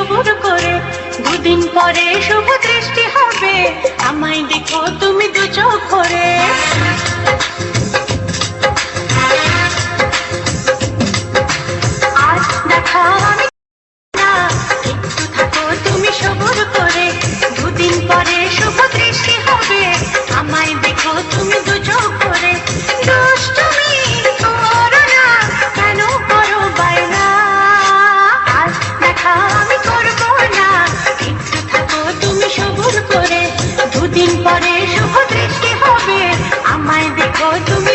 তুমি করে দুদিন পরে শুভ out the